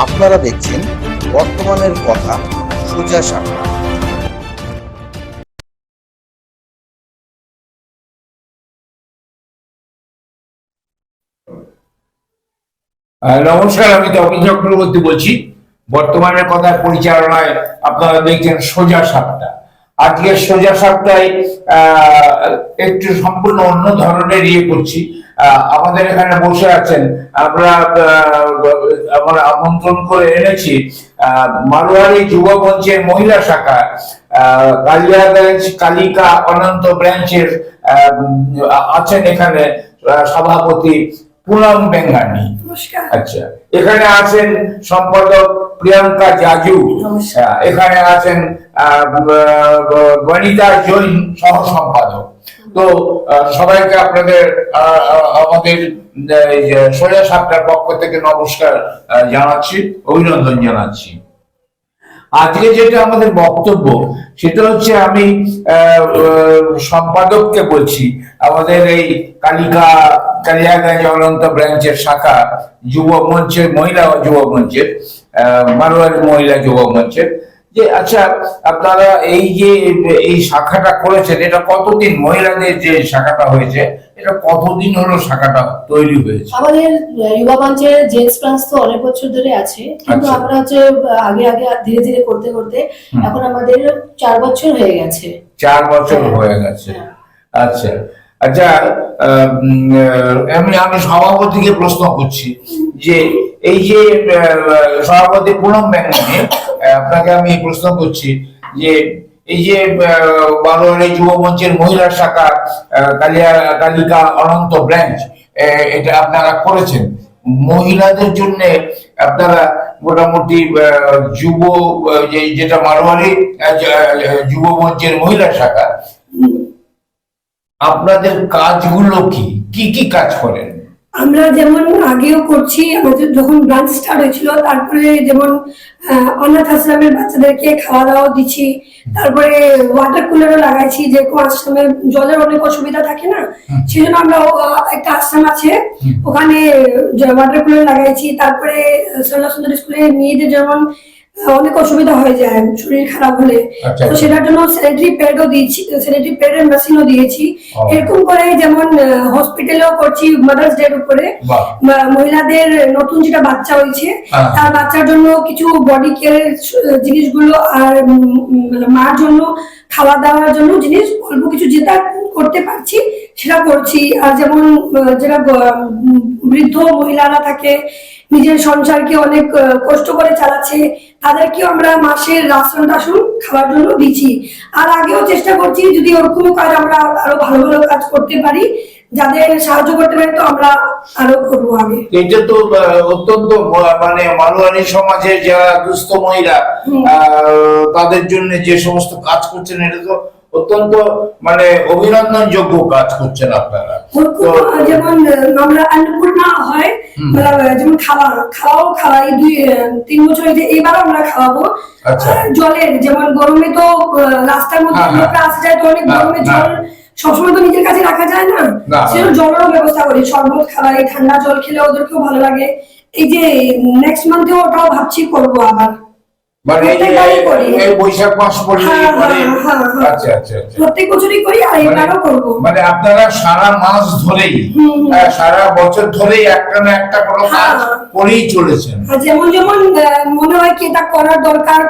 আপনারা দেখছেন বর্তমানের কথা সোজা আহ, নমস্কার আমি তপন চক্রবর্তী বলছি। বর্তমানের কথা পরিচালনায় আপনারা দেখছেন সোজা সাপটা। আজকের সোজা সাপটায় একটু সম্পূর্ণ অন্য ধরনের ইয়ে করছি। আমাদের এখানে বসে আছেন। আমরা আমরা আমন্ত্রণ করে এনেছি মারোয়ারি যুব মঞ্চের মহিলা শাখা কালিয়াগঞ্জ কালিকা অনন্ত ব্রাঞ্চের আছেন এখানে সভাপতি পুনম বেঙ্গানি। আচ্ছা এখানে আছেন সম্পাদক প্রিয়াঙ্কা জাজু। এখানে আছেন আহ, বনিতা জৈন সহ সম্পাদক তো সবাইকে আপনাদের আমাদের সোজা সাতটার পক্ষ থেকে নমস্কার জানাচ্ছি, অভিনন্দন জানাচ্ছি। আজকে যেটা আমাদের বক্তব্য, সেটা হচ্ছে আমি সম্পাদককে বলছি, আমাদের এই কালিকা, কালিয়াগঞ্জ অনন্ত ব্রাঞ্চের শাখা যুব মঞ্চের, মহিলা যুব মঞ্চের মারোয়ারি মহিলা যুব মঞ্চের যে আচ্ছা আপনারা এই যে এই শাখাটা করেছেন এটা কতদিন মহিলাদের যে শাখাটা হয়েছে এটা কতদিন হলো শাখাটা তৈরি হয়েছে আমাদের যুবা মঞ্চের জেন্টস ব্রাঞ্চ তো অনেক বছর ধরে আছে কিন্তু আচ্ছা। আমরা হচ্ছে আগে আগে ধীরে ধীরে করতে করতে এখন আমাদের চার বছর হয়ে গেছে চার বছর হ্যাঁ। হয়ে গেছে হ্যাঁ। আচ্ছা আচ্ছা আমি আমি সভাপতিকে প্রশ্ন করছি যে এই যে সভাপতি পুনম ব্যাঙ্গানে আপনাকে আমি প্রশ্ন করছি যে এই যে বারোয়ারি যুব মঞ্চের মহিলা শাখা কালিয়া, কালিকা অনন্ত ব্রাঞ্চ এটা আপনারা করেছেন। মহিলাদের জন্য আপনারা মোটামুটি যুব যেটা মারোয়ারি যুব মঞ্চের মহিলা শাখা আপনাদের কাজগুলো কি? কি কি কাজ করেন? আমরা যেমন আগেও করছি আমাদের যখন ব্রাঞ্চ স্টার্ট হয়েছিল তারপরে যেমন অনাথ আশ্রমের বাচ্চাদেরকে খাওয়া দাওয়া দিচ্ছি তারপরে ওয়াটার কুলারও লাগাইছি যে কোনো আশ্রমে জলের অনেক অসুবিধা থাকে না সেই জন্য আমরা একটা আশ্রম আছে ওখানে ওয়াটার কুলার লাগাইছি তারপরে সরলা সুন্দর স্কুলে মেয়েদের যেমন অনেক অসুবিধা হয়ে যায় শরীর খারাপ হলে আচ্ছা। তো সেটার জন্য স্যানিটারি প্যাডও দিয়েছি স্যানিটারি প্যাডের মেশিনও দিয়েছি। এরকম করে যেমন হসপিটালেও করছি মাদার্স ডে উপরে মহিলাদের নতুন যেটা বাচ্চা হয়েছে হ্যাঁ। তার বাচ্চার জন্য কিছু বডি কেয়ার জিনিসগুলো আর মার জন্য খাওয়া দাওয়ার জন্য জিনিস অল্প কিছু যেটা করতে পারছি সেটা করছি। আর যেমন যারা বৃদ্ধ মহিলারা থাকে নিজের সংসারকে অনেক কষ্ট করে চালাচ্ছে তাদেরকেও আমরা মাসের রাশন টাশন খাওয়ার জন্য দিচ্ছি। আর আগেও চেষ্টা করছি যদি ওরকম কাজ আমরা আরও ভালো ভালো কাজ করতে পারি যাদের সাহায্য করতে পারি তো আমরা আরও করব আগে। এটা তো অত্যন্ত মানে মারোয়ারি সমাজের যারা দুস্থ মহিলা আহ, তাদের জন্য যে সমস্ত কাজ করছেন এটা তো অত্যন্ত মানে অভিনন্দনযোগ্য কাজ করছেন আপনারা। যেমন আমরা অন্নপূর্ণা হয় মানে, যেমন খাওয়া খাওয়াও খাওয়াই দুই তিন বছর এবার আমরা খাওয়াবো। আচ্ছা। জলের যেমন গরমে তো রাস্তার মধ্যে হ্যাঁ, হ্যাঁ। আসে যায় তো অনেক গরমে জল সবসময় তো নিজের কাছে রাখা যায় না। না। সেজন্য জলেরও ব্যবস্থা করি শরবত খাওয়াই ঠান্ডা জল খেলে ওদেরকেও ভালো লাগে। এই যে নেক্সট মান্থে ওটাও ভাবছি করব আবার। মানে এই বৈশাখ মাস হ্যাঁ, মানে হ্যাঁ, হ্যাঁ। আচ্ছা আচ্ছা আচ্ছা প্রত্যেক বছরই করি আর এবারও করব মানে আপনারা সারা মাস ধরেই সারা বছর ধরেই একটা না একটা কোনো কাজ। করেই চলেছেন যেমন যেমন মনে হয় কি এটা করার দরকার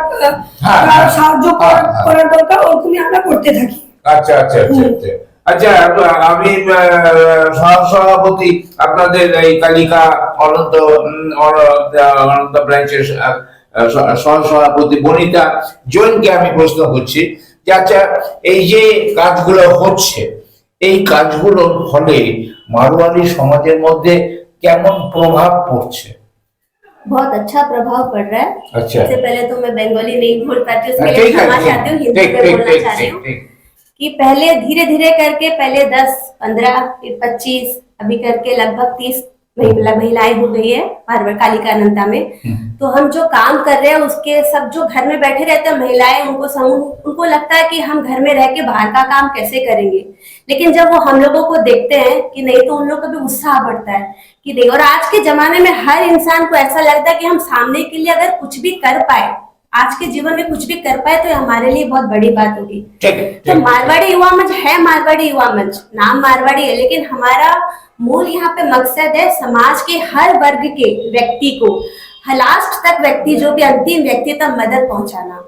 হ্যাঁ, হ্যাঁ। সাহায্য হ্যাঁ, করার। দরকার ওরকমই আমরা করতে থাকি আচ্ছা আচ্ছা আচ্ছা আচ্ছা আচ্ছা আমি সহসভাপতি আপনাদের এই কালিকা অনন্ত অনন্ত ব্রাঞ্চের সহসভাপতি বনিতা জৈনকে আমি প্রশ্ন করছি যে আচ্ছা এই যে কাজগুলো হচ্ছে এই কাজগুলোর ফলে মারোয়ারি সমাজের মধ্যে কেমন প্রভাব পড়ছে बहुत अच्छा प्रभाव पड़ रहा है अच्छा सबसे पहले तो मैं बंगाली नहीं बोल पाती उसके लिए ठीक है क्षमा ठीक चाहती हूँ हिंदी ठीक में ठीक बोलना ठीक चाह रही ठीक हूँ ठीक कि पहले धीरे धीरे करके पहले दस पंद्रह फिर पच्चीस अभी करके लगभग तीस महिला महिलाएँ हो गई है मारवाड़ कालिका अनंता में। तो हम जो काम कर रहे हैं उसके सब जो घर में बैठे रहते हैं महिलाएँ उनको समूह उनको लगता है कि हम घर में रह के बाहर का काम कैसे करेंगे। लेकिन जब वो हम लोगों को देखते हैं कि नहीं तो उन लोगों का भी उत्साह बढ़ता है कि नहीं। और आज के जमाने में हर इंसान को ऐसा लगता है कि हम सामने के लिए अगर कुछ भी कर पाए आज के जीवन में कुछ भी कर पाए तो हमारे लिए बहुत बड़ी बात होगी। तो मारवाड़ी युवा मंच है मारवाड़ी युवा मंच नाम मारवाड़ी है लेकिन हमारा मूल यहाँ पे मकसद है समाज के हर वर्ग के व्यक्ति को लास्ट तक व्यक्ति जो भी अंतिम व्यक्ति तक मदद पहुंचाना।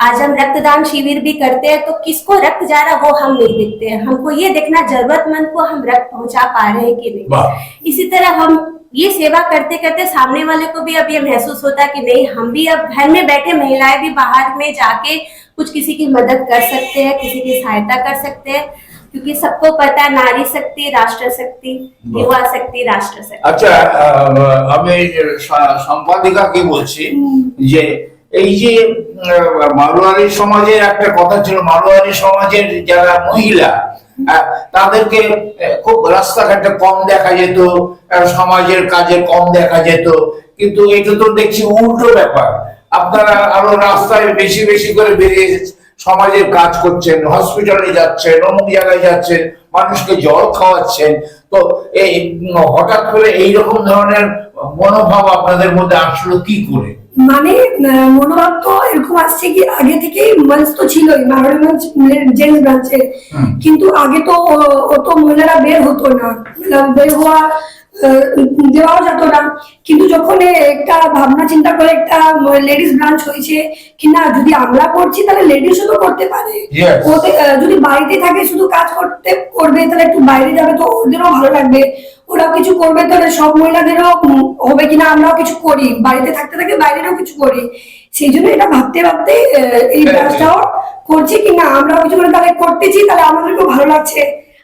आज हम रक्तदान शिविर भी करते हैं तो किसको रक्त जा रहा वो हम नहीं देखते हैं हमको ये देखना जरूरतमंद को हम रक्त पहुंचा पा रहे हैं कि नहीं वाह इसी तरह हम ये सेवा करते करते सामने वाले को भी अब ये महसूस होता है कि नहीं हम भी अब घर में बैठे महिलाएं भी बाहर में जाके कुछ किसी की मदद कर सकते हैं किसी की सहायता कर सकते हैं क्योंकि सबको पता है नारी शक्ति राष्ट्र शक्ति युवा शक्ति राष्ट्र शक्ति আচ্ছা আহ, আমি স- সম্পাদিকাকে বলছি যে এই যে আহ, মারোয়ারি সমাজের একটা কথা ছিল মারোয়ারি সমাজের যারা মহিলা আহ, তাদেরকে খুব রাস্তাঘাটে কম দেখা যেত সমাজের কাজে কম দেখা যেত। কিন্তু এটা তো দেখছি উল্টো ব্যাপার। আপনারা আরও রাস্তায় বেশি বেশি করে বেরিয়ে সমাজের কাজ করছেন হসপিটালে যাচ্ছেন অমুক জায়গায় যাচ্ছেন মানুষকে জল খাওয়াচ্ছেন। তো এই হঠাৎ করে এইরকম ধরনের মনোভাব আপনাদের মধ্যে আসলো কি করে? মানে মনোভাব তো এরকম আসছে কি আগে থেকেই মঞ্চ তো ছিলই মারোয়ারি মঞ্চ জেন্টস ব্রাঞ্চে কিন্তু আগে তো অত মহিলারা বের হতো না। বের হওয়া দেওয়াও যেত না। কিন্তু যখন একটা ভাবনা চিন্তা করে একটা লেডিস ব্রাঞ্চ হয়েছে কি না যদি আমরা করছি তাহলে লেডিসও তো করতে পারে। যদি বাড়িতে থাকে শুধু কাজ করতে করবে তাহলে একটু বাইরে যাবে তো ওদেরও ভালো লাগবে। ওরাও কিছু করবে তাহলে সব মহিলাদেরও হবে কিনা আমরাও কিছু করি। বাড়িতে থাকতে থাকতে বাইরেরও কিছু করি। সেই জন্য এটা ভাবতে ভাবতে এই ব্যবসাও কাজটাও করছি কিনা আমরাও কিছু করে তাহলে করতেছি তাহলে আমাদেরকেও ভালো লাগছে।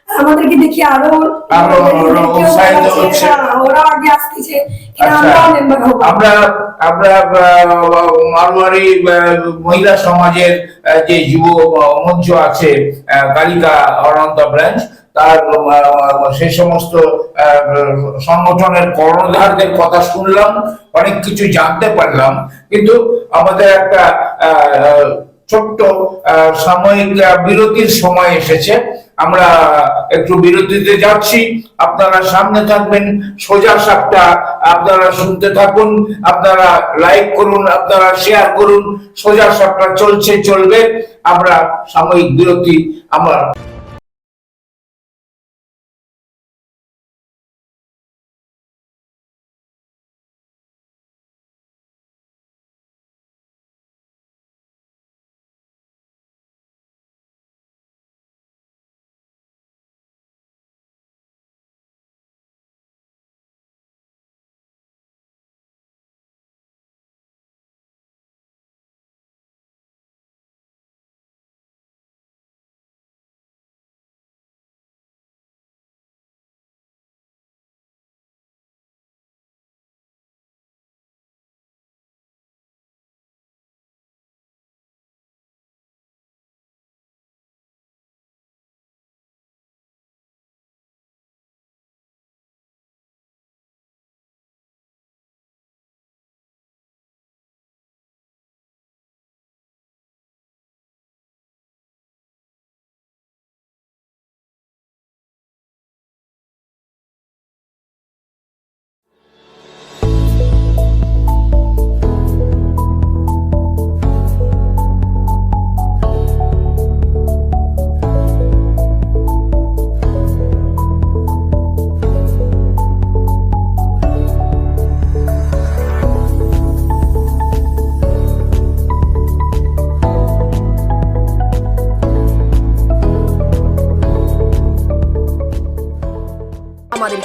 আমাদেরকে দেখি আরও আরও ওরা উৎসাহিত হচ্ছে। হ্যাঁ, আগে আসতেছে আচ্ছা। আমরা আমরা মারোয়ারি মহিলা সমাজের যে যুব মঞ্চ আছে কালিকা অনন্ত ব্রাঞ্চ তার সেই সমস্ত সংগঠনের কর্ণধারদের কথা শুনলাম অনেক কিছু জানতে পারলাম। কিন্তু আমাদের একটা আহ, ছোট্ট সাময়িক বিরতির সময় এসেছে। আমরা একটু বিরতিতে যাচ্ছি। আপনারা সামনে থাকবেন, সোজা সাপটা আপনারা শুনতে থাকুন, আপনারা লাইক করুন, আপনারা শেয়ার করুন, সোজা সাপটা চলছে, চলবে। আমরা সাময়িক বিরতি, আমরা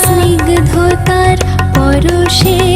স্নিগ্ধতার পরশে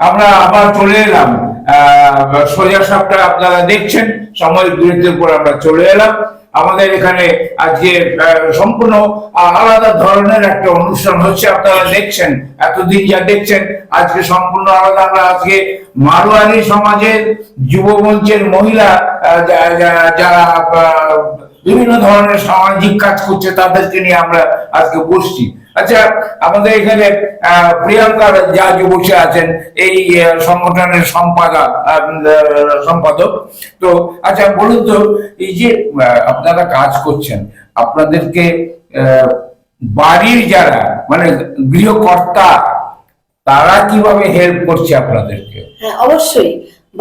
আমরা আবার চলে এলাম। সোজা সাপটা আপনারা দেখছেন বিরতির পর আমরা চলে এলাম। আমাদের এখানে আজকে সম্পূর্ণ আলাদা ধরনের একটা অনুষ্ঠান হচ্ছে, আপনারা দেখছেন, এতদিন যা দেখছেন, আজকে সম্পূর্ণ আলাদা। আমরা আজকে মারোয়ারি সমাজের যুব মঞ্চের মহিলা যারা বিভিন্ন ধরনের সামাজিক কাজ করছে, তাদেরকে নিয়ে আমরা আজকে বসছি। আচ্ছা আমাদের এখানে প্রিয়াঙ্কা জাজ বসে আছেন, এই সংগঠনের সম্পাদক সম্পাদক। তো আচ্ছা বলুন তো, এই যে আপনারা কাজ করছেন, আপনাদেরকে বাড়ির যারা মানে গৃহকর্তা, তারা কীভাবে হেল্প করছে আপনাদেরকে? হ্যাঁ অবশ্যই।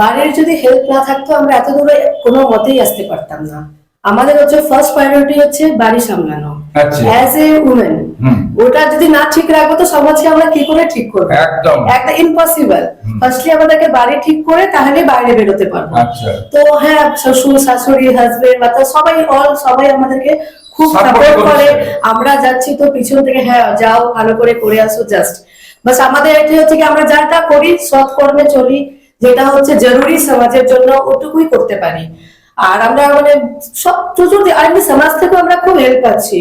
বাড়ির যদি হেল্প না থাকতো, আমরা এত দূরে কোনো মতেই আসতে পারতাম না। আমাদের হচ্ছে ফার্স্ট প্রায়োরিটি হচ্ছে বাড়ি সামলানো। অ্যাজ এ উমেন ওটা যদি না ঠিক রাখব তো সমাজকে আমরা কি করে ঠিক করব? একদম। একটা ইম্পসিবল ফার্স্টলি আমাদেরকে বাড়ি ঠিক করে তাহলে বাইরে বেরোতে পারব। আচ্ছা। তো হ্যাঁ শ্বশুর শাশুড়ি হাজবেন্ড বা সবাই অল সবাই আমাদেরকে খুব সাপোর্ট করে। আমরা যাচ্ছি তো পিছন থেকে হ্যাঁ যাও ভালো করে করে আসো জাস্ট বাস আমাদের এটা হচ্ছে কি আমরা যাটা করি সৎ কর্মে চলি যেটা হচ্ছে জরুরি সমাজের জন্য ওটুকুই করতে পারি। আর আমরা মানে সব চতুর্দি আর এমনি সমাজ থেকেও আমরা খুব হেল্প পাচ্ছি।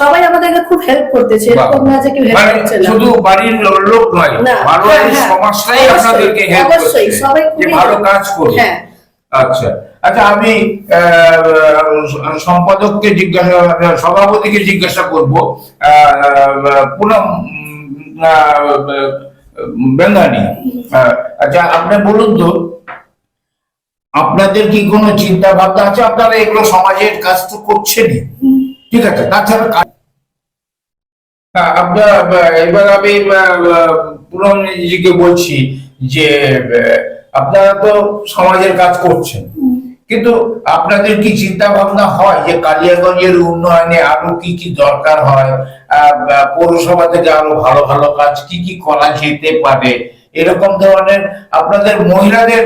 সবাই আমাদেরকে খুব হেল্প করতেছে এরকম না যে কেউ হেল্প মানে করছে না। শুধু বাড়ির লোক নয় বারোয়ারি হ্যাঁ, হ্যাঁ। সমাজটাই আপনাদেরকে হেল্প অবশ্যই, করছে সবাই ভালো কাজ করে হ্যাঁ। আচ্ছা আচ্ছা আমি সম্পাদককে জিজ্ঞাসা সভাপতিকে জিজ্ঞাসা করব। পুনম বেঙ্গানি। আচ্ছা আপনি বলুন তো আপনাদের কি কোনো চিন্তা ভাবনা আছে? আপনারা এগুলো সমাজের কাজ তো করছেনই। ঠিক আছে, তাছাড়া আপনার এবার আমি পুরমজিকে বলছি যে আপনারা তো সমাজের কাজ করছেন। কিন্তু আপনাদের কি চিন্তা ভাবনা হয় যে কালিয়াগঞ্জের উন্নয়নে আরও কি কি দরকার হয়? পৌরসভা থেকে আরও ভালো ভালো কাজ কি কি করা যেতে পারে? এরকম ধরনের আপনাদের মহিলাদের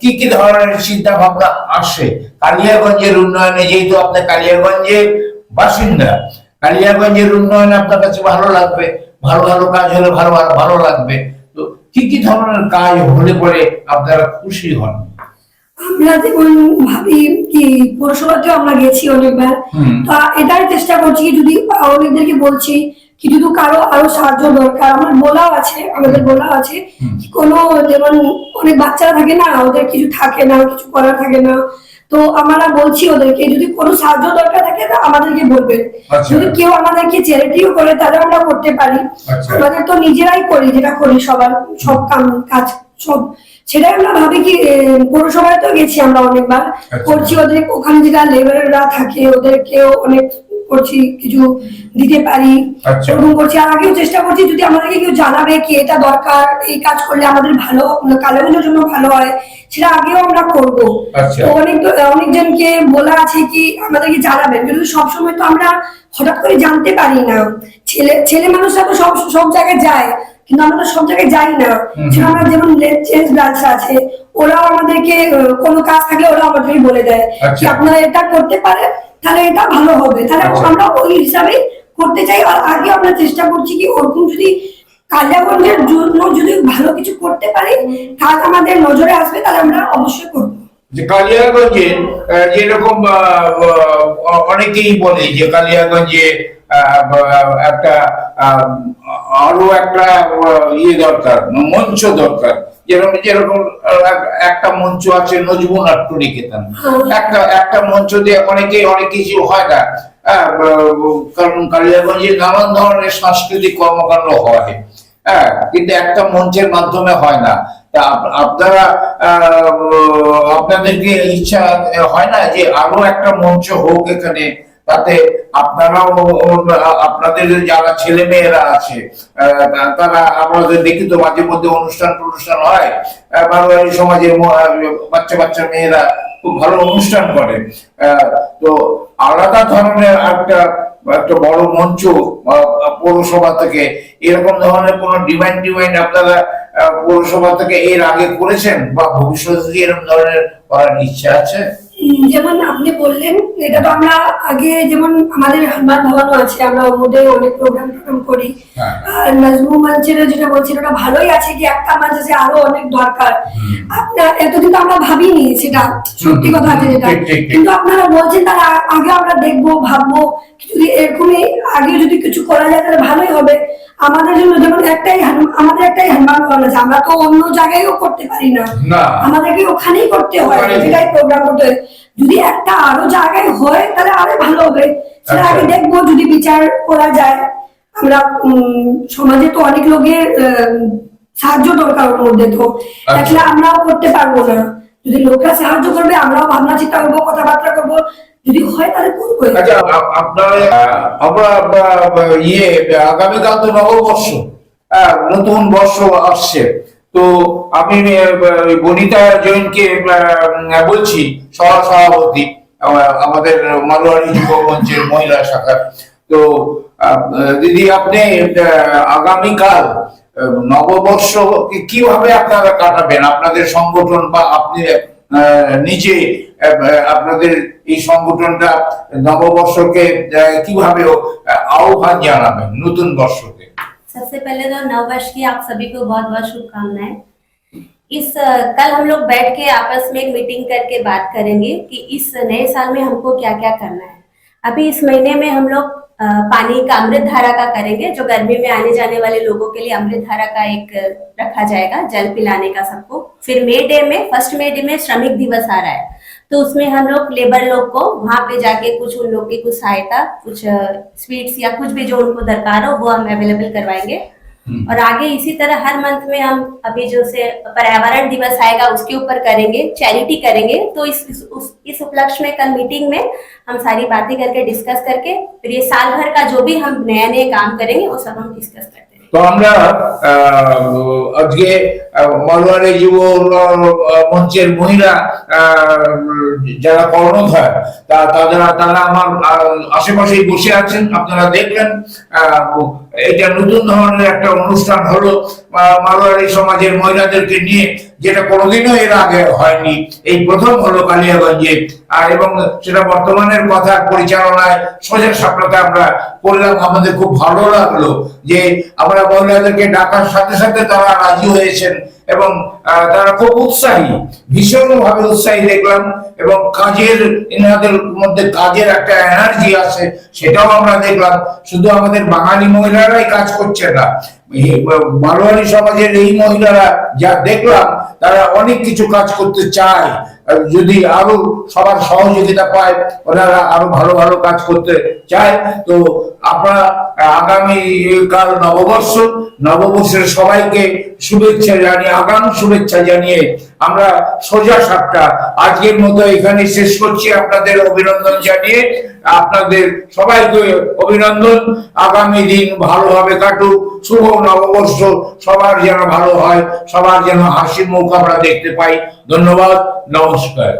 কি কি ধরনের চিন্তা ভাবনা আসে? কালিয়াগঞ্জের উন্নয়নে যেহেতু আপনি কালিয়াগঞ্জের বাসিন্দা কালিয়াগঞ্জের উন্নয়ন আপনার কাছে ভালো লাগবে ভালো ভালো কাজ হলে ভালো ভালো লাগবে। তো কি কি ধরনের কাজ হলে পরে আপনারা খুশি হন? আমরা যেমন ভাবি কি পৌরসভাতেও আমরা গেছি অনেকবার। তা এটাই চেষ্টা করছি যদি অনেকদেরকে বলছি কি যদি কারও আরও সাহায্য দরকার। আমার বলাও আছে আমাদের বলা আছে কোনো যেমন অনেক বাচ্চারা থাকে না ওদের কিছু থাকে না কিছু করার থাকে না। তো আমরা বলছি ওদেরকে যদি কোনো সাহায্য দরকার থাকে তা আমাদেরকে বলবেন। আচ্ছা। যদি কেউ আমাদেরকে চ্যারিটিও করে তাহলে আমরা করতে পারি। আচ্ছা। আমাদের তো নিজেরাই করি যেটা করি সবার সব কাম কাজ সব। সেটাই আমরা ভাবি কি পৌরসভায় তো গেছি আমরা অনেকবার। আচ্ছা। করছি ওদের ওখানে যেটা লেবাররা থাকে ওদেরকেও অনেক করছি কিছু দিতে পারি। আচ্ছা। এরকম করছি। আর আগেও চেষ্টা করছি যদি আমাদেরকে কেউ জানাবে কি এটা দরকার এই কাজ করলে আমাদের ভালো কালেগুলোর জন্য ভালো হয় সেটা আগেও আমরা করব। আচ্ছা। অনেক অনেকজনকে বলা আছে কি আমাদেরকে জানাবেন কিন্তু সবসময় তো আমরা হঠাৎ করে জানতে পারি না। ছেলে ছেলে মানুষরা তো সব সব জায়গায় যায়। কিন্তু আমরা তো সব জায়গায় যাই না সেটা আমরা যেমন লেট চেঞ্জ ব্রাঞ্চ আছে ওরাও আমাদেরকে কোনো কাজ থাকলে ওরা আমাদেরকে বলে দেয় আচ্ছা। কি আপনারা এটা করতে পারেন তাহলে এটা ভালো হবে তাহলে আচ্ছা। আমরা ওই হিসাবে করতে চাই আর আগে আমরা চেষ্টা করছি কি ওরকম যদি কালিয়াগঞ্জের জন্য যদি ভালো কিছু করতে পারি কাজ আমাদের নজরে আসবে তাহলে আমরা অবশ্যই করব যে কালিয়াগঞ্জে যেরকম অনেকেই বলে যে কালিয়াগঞ্জে একটা আরও একটা ইয়ে দরকার মঞ্চ দরকার। যেরকম যেরকম একটা মঞ্চ আছে নাট্য নিকেতন একটা একটা মঞ্চ দিয়ে অনেকে অনেক কিছু হয় না। হ্যাঁ, কারণ কালিয়াগঞ্জে নানান ধরনের সাংস্কৃতিক কর্মকাণ্ড হয়। হ্যাঁ কিন্তু একটা মঞ্চের মাধ্যমে হয় না। তা আপনারা আহ, আপনাদেরকে ইচ্ছা হয় না যে আরও একটা মঞ্চ হোক এখানে তাতে আপনারাও, আপনাদের যারা ছেলে মেয়েরা আছে তারা আমাদের দেখি তো মাঝে মধ্যে অনুষ্ঠান টনুষ্ঠান হয়। বারোয়ারি সমাজের বাচ্চা বাচ্চা মেয়েরা খুব ভালো অনুষ্ঠান করে। তো আলাদা ধরনের একটা একটা বড় মঞ্চ পৌরসভা থেকে এরকম ধরনের কোন ডিমান্ড ডিমান্ড আপনারা পৌরসভা থেকে এর আগে করেছেন? বা ভবিষ্যতে এরকম ধরনের করার ইচ্ছা আছে? যেমন আপনি বললেন এটা তো আমরা আগে যেমন আমাদের ভবনও আছে আমরা ওর মধ্যে অনেক প্রোগ্রাম টোগ্রাম করি। হ্যাঁ। নাজমু মঞ্চের যেটা বলছেন ওটা ভালোই আছে কি একটা মঞ্চ আছে আরও অনেক দরকার। আপনার এতদিন তো আমরা ভাবিনি সেটা সত্যি কথা আছে যেটা। কিন্তু আপনারা বলছেন তার আগে আমরা দেখব ভাববো যদি এরকমই আগে যদি কিছু করা যায় তাহলে ভালোই হবে। আমাদের জন্য যেমন একটাই আমাদের একটাই ভবন আছে আমরা তো অন্য জায়গায়ও করতে পারি না। আমাদেরকে ওখানেই করতে হয়। যেটাই প্রোগ্রাম করতে হয়। যদি একটা আরও জায়গায় হয় তাহলে আরও ভালো হবে। সেটা আচ্ছা। আগে দেখব যদি বিচার করা যায়। আমরা সমাজে তো অনেক লোকের সাহায্য দরকার ওর মধ্যে তো। আচ্ছা। আসলে আমরাও করতে পারব না। যদি লোকরা সাহায্য করবে আমরাও ভাবনা চিন্তা করব কথাবার্তা করব। যদি হয় তাহলে করব আচ্ছা আপনারা আমরা ইয়ে আগামীকাল তো নববর্ষ হ্যাঁ, নতুন বর্ষ আসছে। তো আমি বনিতা জৈনকে বলছি সহ সভাপতি আহ, আমাদের মারোয়ারি যুব মহিলা শাখার। তো দিদি আপনি আগামীকাল নববর্ষ কীভাবে আপনারা কাটাবেন? আপনাদের সংগঠন বা আপনি আহ, নিচে আহ, আপনাদের এই সংগঠনটা নববর্ষকে আহ, কিভাবে আহ, আহ্বান জানাবেন নতুন বর্ষকে सबसे पहले तो नव वर्ष की आप सभी को बहुत बहुत शुभकामनाएं इस अ, कल हम लोग बैठ के आपस में एक मीटिंग करके बात करेंगे कि इस नए साल में हमको क्या क्या करना है अभी इस महीने में हम लोग अ, पानी का अमृत धारा का करेंगे, जो गर्मी में आने जाने वाले लोगों के लिए अमृत धारा का एक रखा जाएगा, जल पिलाने का सबको। फिर मे डे में, फ़र्स्ट मे डे में श्रमिक दिवस आ रहा है। तो उसमें हम लोग लेबर लोग को वहाँ पे जाके कुछ उन लोग की कुछ सहायता, कुछ स्वीट्स या कुछ भी जो उनको दरकार हो, वो हम अवेलेबल करवाएँगे। और आगे इसी तरह हर मंथ में हम अभी जो से पर्यावरण दिवस आएगा उसके ऊपर करेंगे चैरिटी करेंगे तो इस इस, उस, इस उपलक्ष्य में कल मीटिंग में हम सारी बातें करके डिस्कस करके फिर ये साल भर का जो भी हम नए नए काम करेंगे वो सब हम डिस्कस करते हैं তো আমরা আহ, আজকে আহ, মালওয়ারি যুব আহ, মঞ্চের মহিলা আহ, যারা কর্ণধার তা তারা তারা আমার আহ, আশেপাশেই বসে আছেন আপনারা দেখলেন আহ, এটা নতুন ধরনের একটা অনুষ্ঠান হলো মারোয়ারি সমাজের মহিলাদেরকে নিয়ে, যেটা কোনোদিনও এর আগে হয়নি। এই প্রথম হলো কালিয়াগঞ্জে। আর এবং সেটা বর্তমানের কথা পরিচালনায় সোজা সাপটাতে আমরা করলাম। আমাদের খুব ভালো লাগল যে আমরা মহিলাদেরকে ডাকার সাথে সাথে তারা রাজি হয়েছেন। এবং তারা খুব উৎসাহী ভীষণ ভাবে উৎসাহী দেখলাম এবং কাজের এনাদের মধ্যে কাজের একটা এনার্জি আছে সেটাও আমরা দেখলাম। শুধু আমাদের বাঙালি মহিলারাই কাজ করছে না মারোয়ারি সমাজের এই মহিলারা যা দেখলাম, তারা অনেক কিছু কাজ করতে চায়। যদি আরও সবার সহযোগিতা পায়, ওনারা আরও ভালো ভালো কাজ করতে চায়, তো আপনারা আগামী কাল নববর্ষ, নববর্ষের সবাইকে শুভেচ্ছা জানিয়ে, আগাম শুভেচ্ছা জানিয়ে আমরা সোজা সাতটা আজকের মতো এখানে শেষ করছি। আপনাদের অভিনন্দন জানিয়ে আপনাদের সবাইকে অভিনন্দন। আগামী দিন ভালোভাবে কাটুক। শুভ নববর্ষ। সবার যেন ভালো হয়, সবার যেন হাসির মুখ আমরা দেখতে পাই। ধন্যবাদ। নমস্কার।